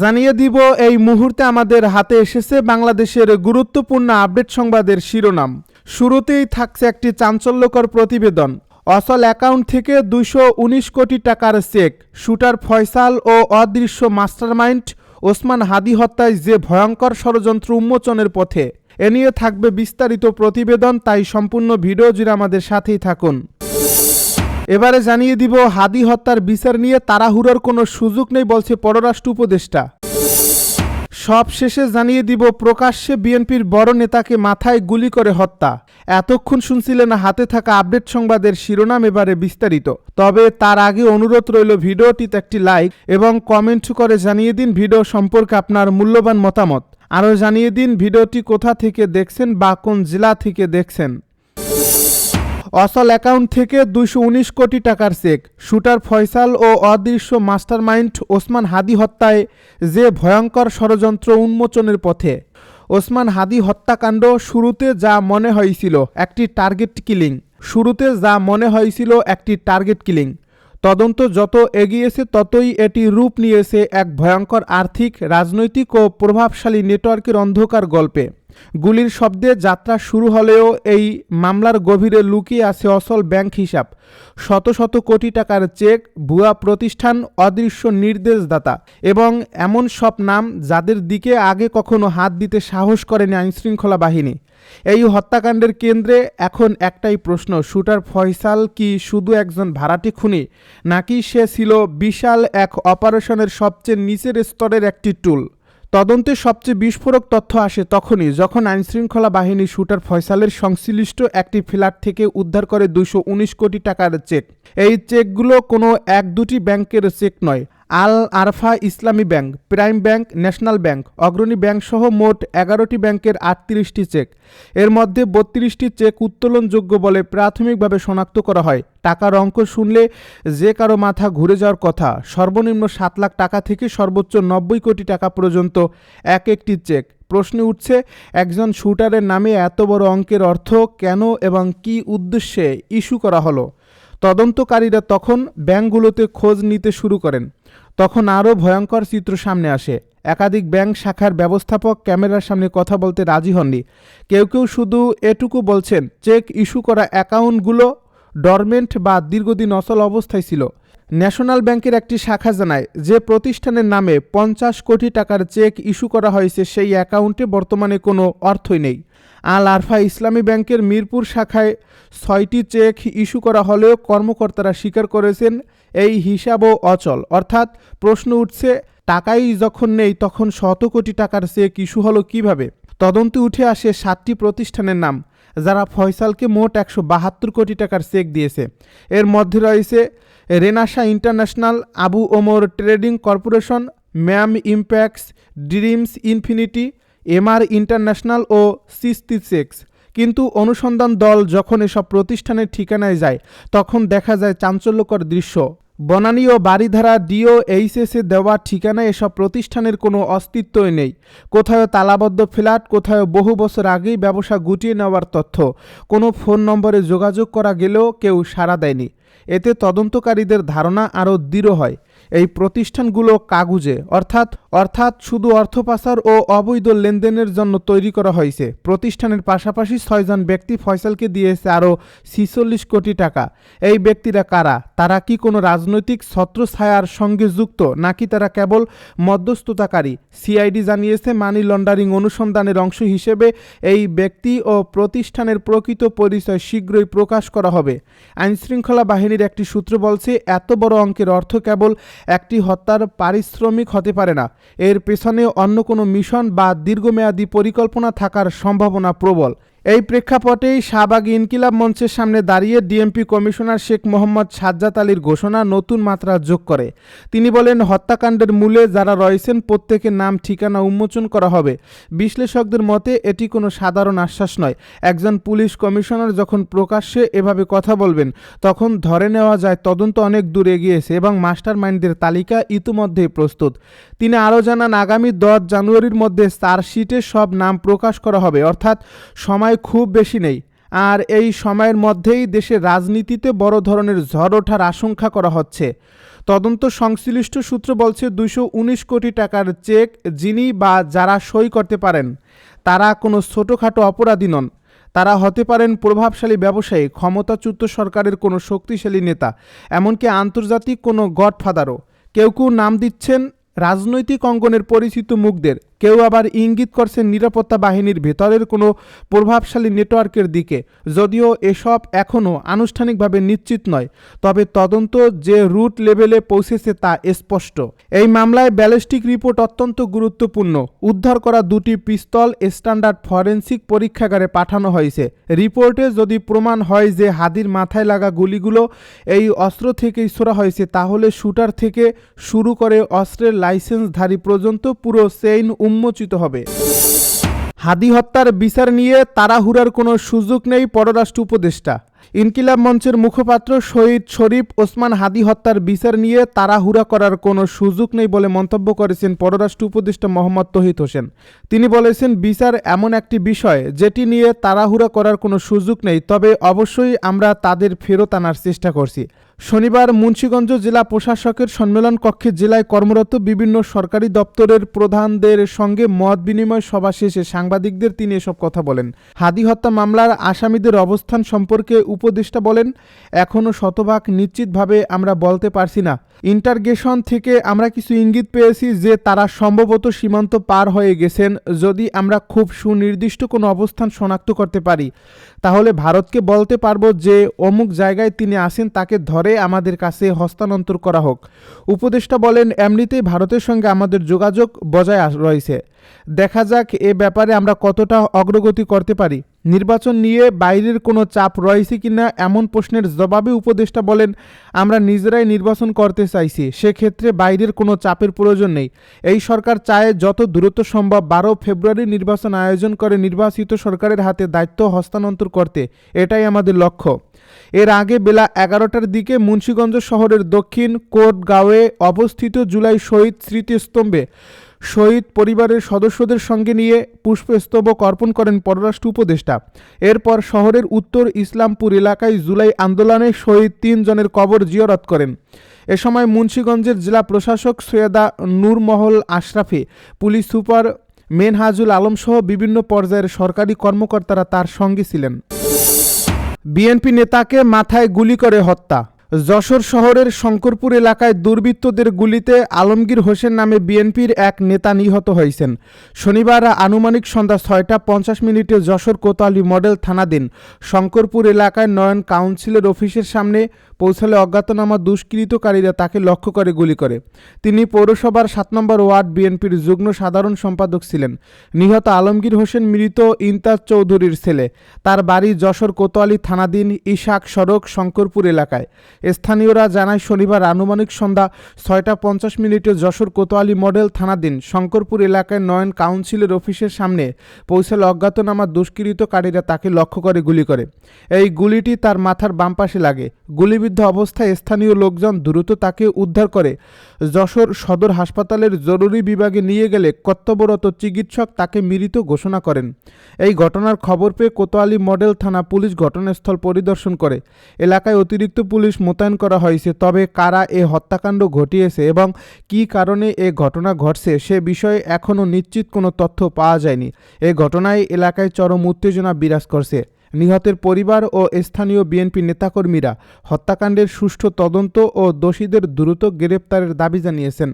জানিয়ে দিব, এই মুহূর্তে আমাদের হাতে এসেছে বাংলাদেশের গুরুত্বপূর্ণ আপডেট সংবাদের শিরোনাম। শুরুতেই থাকছে একটি চাঞ্চল্যকর প্রতিবেদন। অসল অ্যাকাউন্ট থেকে উনিশ কোটি টাকার চেক, শুটার ফয়সাল ও অদৃশ্য মাস্টারমাইন্ড ওসমান হাদি হত্যায় যে ভয়ঙ্কর ষড়যন্ত্র উন্মোচনের পথে। এ নিয়ে থাকবে বিস্তারিত প্রতিবেদন, তাই সম্পূর্ণ ভিডিও জুড়ে আমাদের সাথেই থাকুন। এবারে জানিয়ে দিব, হাদি হত্যার বিচার নিয়ে তাড়াহুড়োর কোনো সুযোগ নেই বলছে পররাষ্ট্র উপদেষ্টা। সব শেষে জানিয়ে দিব, প্রকাশ্যে বিএনপির বড় নেতাকে মাথায় গুলি করে হত্যা। এতক্ষণ শুনছিলেন হাতে থাকা আপডেট সংবাদের শিরোনাম এবারে বিস্তারিত। তবে তার আগে অনুরোধ রইল ভিডিওটিতে একটি লাইক এবং কমেন্ট করে জানিয়ে দিন ভিডিও সম্পর্কে আপনার মূল্যবান মতামত। আরও জানিয়ে দিন ভিডিওটি কোথা থেকে দেখছেন বা কোন জেলা থেকে দেখছেন। অসল অ্যাকাউন্ট থেকে দুইশো উনিশ কোটি টাকার চেক, শুটার ফয়সাল ও অদৃশ্য মাস্টারমাইন্ড ওসমান হাদি হত্যায় যে ভয়ঙ্কর ষড়যন্ত্র উন্মোচনের পথে। ওসমান হাদি হত্যাকাণ্ড শুরুতে যা মনে হয়েছিল একটি টার্গেট কিলিং, শুরুতে যা মনে হয়েছিল একটি টার্গেট কিলিং। তদন্ত যত এগিয়েছে ততই এটি রূপ নিয়েছে এক ভয়ঙ্কর আর্থিক, রাজনৈতিক ও প্রভাবশালী নেটওয়ার্কের অন্ধকার গল্পে। গুলির শব্দে যাত্রা শুরু হলেও এই মামলার গভীরে লুকিয়ে আছে অসল ব্যাংক হিসাব। শত শত কোটি টাকার চেক, ভুয়া প্রতিষ্ঠান, অদৃশ্য নির্দেশদাতা এবং এমন সব নাম যাদের দিকে আগে কখনো হাত দিতে সাহস করেনি আইনশৃঙ্খলা বাহিনী। এই হত্যাকাণ্ডের কেন্দ্রে এখন একটাই প্রশ্ন, শুটার ফয়সাল কি শুধু একজন ভাড়াটি খুনি, নাকি সে ছিল বিশাল এক অপারেশনের সবচেয়ে নিচের স্তরের একটি টুল? তদন্তে সবচেয়ে বিস্ফোরক তথ্য আসে তখনই যখন আইনশৃঙ্খলা বাহিনী শুটার ফয়সালের সংশ্লিষ্ট একটি ফ্ল্যাট থেকে উদ্ধার করে দুশো কোটি টাকার চেক। এই চেকগুলো কোনো এক দুটি ব্যাংকের চেক নয় Al Arafah Islami bank, prime bank, national bank, Agrani bank সহ মোট এগারোটি ব্যাংকের আটত্রিশটি চেক। এর মধ্যে বত্রিশটি চেক উত্তোলনযোগ্য বলে প্রাথমিকভাবে শনাক্ত করা হয়। টাকার অঙ্ক শুনলে যে কারও মাথা ঘুরে যাওয়ার কথা, সর্বনিম্ন সাত লাখ টাকা থেকে সর্বোচ্চ নব্বই কোটি টাকা পর্যন্ত এক একটি চেক। প্রশ্নে উঠছে, একজন শুটারের নামে এত বড় অঙ্কের অর্থ কেন এবং কি উদ্দেশ্যে ইস্যু করা হলো? তদন্তকারীরা তখন ব্যাংকগুলোতে খোঁজ নিতে শুরু করেন। তখন আরও ভয়ঙ্কর চিত্র সামনে আসে। একাধিক ব্যাংক শাখার ব্যবস্থাপক ক্যামেরার সামনে কথা বলতে রাজি হননি। কেউ কেউ শুধু এটুকু বলছেন, চেক ইস্যু করা অ্যাকাউন্টগুলো ডরমেন্ট বা দীর্ঘদিন অচল অবস্থায় ছিল। ন্যাশনাল ব্যাংকের একটি শাখা জানায়, যে প্রতিষ্ঠানের নামে পঞ্চাশ কোটি টাকার চেক ইস্যু করা হয়েছে, সেই অ্যাকাউন্টে বর্তমানে কোনো অর্থই নেই। আল আরফা ইসলামী ব্যাংকের মিরপুর শাখায় ছয়টি চেক ইস্যু করা হলেও কর্মকর্তারা স্বীকার করেছেন এই হিসাবও অচল। অর্থাৎ প্রশ্ন উঠছে, টাকাই যখন নেই তখন শত কোটি টাকার চেক ইস্যু হলো কীভাবে? তদন্তে উঠে আসে সাতটি প্রতিষ্ঠানের নাম, যারা ফয়সালকে মোট একশো বাহাত্তর কোটি টাকার চেক দিয়েছে। এর মধ্যে রয়েছে Renasa international, Abu Omar trading corporation, mam impacts, dreams infinity MR international ও সিস্তি চেক্স কিন্তু অনুসন্ধান দল যখন এসব প্রতিষ্ঠানের ঠিকানায় যায়, তখন দেখা যায় চাঞ্চল্যকর দৃশ্য। বনানী ও বাড়িধারা ডিও এইচএসে দেওয়া ঠিকানায় এসব প্রতিষ্ঠানের কোনো অস্তিত্বই নেই। কোথাও তালাবদ্ধ ফ্ল্যাট কোথাও বহু বছর আগেই ব্যবসা গুটিয়ে নেওয়ার তথ্য। কোনো ফোন নম্বরে যোগাযোগ করা গেলেও কেউ সাড়া দেয়নি। এতে তদন্তকারীদের ধারণা আরও দৃঢ় হয়। এই প্রতিষ্ঠানগুলো কাগুজে, অর্থাৎ অর্থাৎ শুধু অর্থ পাচার ও অবৈধ লেনদেনের জন্য তৈরি করা হয়েছে। প্রতিষ্ঠানের পাশাপাশি ছয়জন ব্যক্তি ফয়সালকে দিয়েছে আরও ছিচল্লিশ কোটি টাকা। এই ব্যক্তিরা কারা? তারা কি কোনো রাজনৈতিক ছত্রছায়ার সঙ্গে যুক্ত, নাকি তারা কেবল মধ্যস্থতাকারী? সিআইডি জানিয়েছে, মানি লন্ডারিং অনুসন্ধানের অংশ হিসেবে এই ব্যক্তি ও প্রতিষ্ঠানের প্রকৃত পরিচয় শীঘ্রই প্রকাশ করা হবে। আইনশৃঙ্খলা বাহিনীর একটি সূত্র বলছে, এত বড় অঙ্কের অর্থ কেবল একটি হত্যার পারিশ্রমিক হতে পারে না। এর পেছনে অন্য কোনো মিশন বা দীর্ঘমেয়াদী পরিকল্পনা থাকার সম্ভাবনা প্রবল। এই প্রেক্ষাপটেই শাহবাগ ইনকিলাব মঞ্চের সামনে দাঁড়িয়ে ডিএমপি কমিশনার শেখ মোহাম্মদ সাজ্জাদ আলীর ঘোষণা নতুন মাত্রা যোগ করে। তিনি বলেন, হত্যাকাণ্ডের মূলে যারা রয়েছেন প্রত্যেকের নাম, ঠিকানা উন্মোচন করা হবে। বিশ্লেষকদের মতে, এটি কোনো সাধারণ আশ্বাস নয়। একজন পুলিশ কমিশনার যখন প্রকাশ্যে এভাবে কথা বলবেন, তখন ধরে নেওয়া যায় তদন্ত অনেক দূর এগিয়েছে এবং মাস্টার মাইন্ডদের তালিকা ইতিমধ্যেই প্রস্তুত। তিনি আরও জানান, আগামী দশ জানুয়ারির মধ্যে চার্জশিটে সব নাম প্রকাশ করা হবে। অর্থাৎ সময় খুব বেশি নেই। আর এই সময়ের মধ্যেই দেশের রাজনীতিতে বড় ধরনের ঝড় ওঠার আশঙ্কা করা হচ্ছে। তদন্ত সংশ্লিষ্ট সূত্র বলছে দুইশো উনিশ কোটি টাকার চেক যিনি বা যারা সই করতে পারেন, তারা কোনো ছোটোখাটো অপরাধী নন। তারা হতে পারেন প্রভাবশালী ব্যবসায়ী, ক্ষমতাচ্যুত সরকারের কোনো শক্তিশালী নেতা, এমনকি আন্তর্জাতিক কোনো গডফাদারও। কেউ কেউ নাম দিচ্ছেন রাজনৈতিক অঙ্গনের পরিচিত মুখদের। কেউ আবার ইঙ্গিত করছেন নিরাপত্তা বাহিনীর ভেতরের কোনো প্রভাবশালী নেটওয়ার্কের দিকে, যদিও এসব এখনও আনুষ্ঠানিকভাবে নিশ্চিত নয়, তবে তদন্ত যে রুট লেভেলে পৌঁছেছে তা স্পষ্ট। এই মামলায় ব্যালিস্টিক রিপোর্ট অত্যন্ত গুরুত্বপূর্ণ। উদ্ধার করা দুটি পিস্তল স্ট্যান্ডার্ড ফরেন্সিক পরীক্ষাগারে পাঠানো হয়েছে। রিপোর্টে যদি প্রমাণ হয় যে হাদির মাথায় লাগা গুলিগুলো এই অস্ত্র থেকেই ছোড়া হয়েছে, তাহলে শুটার থেকে শুরু করে অস্ত্রের লাইসেন্সধারী পর্যন্ত পুরো চেইন উন্মোচিত হবে। হাদি হত্যার বিচার নিয়ে তাড়াহুড়ার কোনো সুযোগ নেই পররাষ্ট্র উপদেষ্টা। ইনকিলাব মঞ্চের মুখপাত্র শহীদ শরীফ ওসমান হাদি হত্যার বিচার নিয়ে তাড়াহুড়া করার কোনো সুযোগ নেই বলে মন্তব্য করেছেন পররাষ্ট্র উপদেষ্টা মোহাম্মদ তহিদ হোসেন। তিনি বলেছেন, বিচার এমন একটি বিষয় যেটি নিয়ে তাড়াহুড়া করার কোনো সুযোগ নেই, তবে অবশ্যই আমরা তাদের ফেরত আনার চেষ্টা করছি। শনিবার মুন্সীগঞ্জ জেলা প্রশাসকের সম্মেলন কক্ষে জেলায় কর্মরত বিভিন্ন সরকারি দপ্তরের প্রধানদের সঙ্গে মত বিনিময় সভা শেষে সাংবাদিকদের তিনি এসব কথা বলেন। হাদি হত্যা মামলার আসামিদের অবস্থান সম্পর্কে উপদেষ্টা বলেন এখনও শতভাগ নিশ্চিতভাবে আমরা বলতে পারছি না। ইন্টারগেশন থেকে আমরা কিছু ইঙ্গিত পেয়েছি যে তারা সম্ভবত সীমান্ত পার হয়ে গেছেন যদি আমরা খুব সুনির্দিষ্ট কোনো অবস্থান শনাক্ত করতে পারি। তাহলে ভারতকে বলতে পারব যে অমুক জায়গায় তিনি আসেন তাকে ধরে আমাদের কাছে হস্তান্তর করা হোক। উপদেষ্টা বলেন, এমনিতেই ভারতের সঙ্গে আমাদের যোগাযোগ বজায় রয়েছে। দেখা যাক এ ব্যাপারে আমরা কতটা অগ্রগতি করতে পারি। নির্বাচন নিয়ে বাইরের কোনো চাপ রয়েছে কি না এমন প্রশ্নের জবাবে উপদেষ্টা বলেন, আমরা নিজেরাই নির্বাচন করতে চাইছি, সেক্ষেত্রে বাইরের কোনো চাপের প্রয়োজন নেই। এই সরকার চায় যত দ্রুত সম্ভব বারো ফেব্রুয়ারি নির্বাচন আয়োজন করে নির্বাচিত সরকারের হাতে দায়িত্ব হস্তান্তর করতে। এটাই আমাদের লক্ষ্য। এর আগে বেলা এগারোটার দিকে মুন্সীগঞ্জ শহরের দক্ষিণ কোটগাঁওয়ে অবস্থিত জুলাই শহীদ স্মৃতিস্তম্ভে শহীদ পরিবারের সদস্যদের সঙ্গে নিয়ে পুষ্পস্তবক অর্পণ করেন পররাষ্ট্র উপদেষ্টা। এরপর শহরের উত্তর ইসলামপুর এলাকায় জুলাই আন্দোলনে শহীদ তিনজনের কবর জিয়ারত করেন। এ সময় মুন্সীগঞ্জের জেলা প্রশাসক সৈয়দা নূরমহল আশরাফি, পুলিশ সুপার মেনহাজুল আলমসহ বিভিন্ন পর্যায়ের সরকারি কর্মকর্তারা তার সঙ্গে ছিলেন। বিএনপি নেতাকে মাথায় গুলি করে হত্যা। যশোর শহরের শঙ্করপুর এলাকায় দুর্বৃত্তদের গুলিতে আলমগীর হোসেন নামে বিএনপির এক নেতা নিহত হয়েছেন। শনিবার আনুমানিক সন্ধ্যা ছয়টা পঞ্চাশ মিনিটে যশোর কোতোয়ালি মডেল থানাধীন শঙ্করপুর এলাকায় নয়ন কাউন্সিলের অফিসের সামনে পৌঁছালে অজ্ঞাতনামা দুষ্কৃতকারীরা তাকে লক্ষ্য করে গুলি করে। তিনি পৌরসভার সাত নম্বর ওয়ার্ড বিএনপির যুগ্ম সাধারণ সম্পাদক ছিলেন। নিহত আলমগীর হোসেন মৃত ইন্তাজ চৌধুরীর ছেলে। তার বাড়ি যশোর কোতোয়ালি থানাধীন ইশাক সড়ক, শঙ্করপুর এলাকায়। স্থানীয়রা জানায়, শনিবার আনুমানিক সন্ধ্যা ছয়টা পঞ্চাশ মিনিটে যশোর কোতোয়ালি মডেল থানাধীন শঙ্করপুর এলাকায় নয়ন কাউন্সিলের অফিসের সামনে পৌঁছালে অজ্ঞাতনামা দুষ্কৃতকারীরা তাকে লক্ষ্য করে গুলি করে। এই গুলিটি তার মাথার বাম পাশে লাগে। গুলিবিদ্ধ অবস্থায় স্থানীয় লোকজন দ্রুত তাকে উদ্ধার করে। যশোর সদর হাসপাতালের জরুরি বিভাগে নিয়ে গেলে কর্তব্যরত চিকিৎসক তাকে মৃত ঘোষণা করেন। এই ঘটনার খবর পেয়ে কোতোয়ালি মডেল থানা পুলিশ ঘটনাস্থল পরিদর্শন করে। এলাকায় অতিরিক্ত পুলিশ মোতায়েন করা হয়েছে, তবে কারা এ হত্যাকাণ্ড ঘটিয়েছে এবং কী কারণে এ ঘটনা ঘটছে সে বিষয়ে এখনও নিশ্চিত কোনো তথ্য পাওয়া যায়নি। এ ঘটনায় এলাকায় চরম উত্তেজনা বিরাজ করছে। নিহতের পরিবার ও স্থানীয় বিএনপি নেতাকর্মীরা হত্যাকাণ্ডের সুষ্ঠু তদন্ত ও দোষীদের দ্রুত গ্রেপ্তারের দাবি জানিয়েছেন।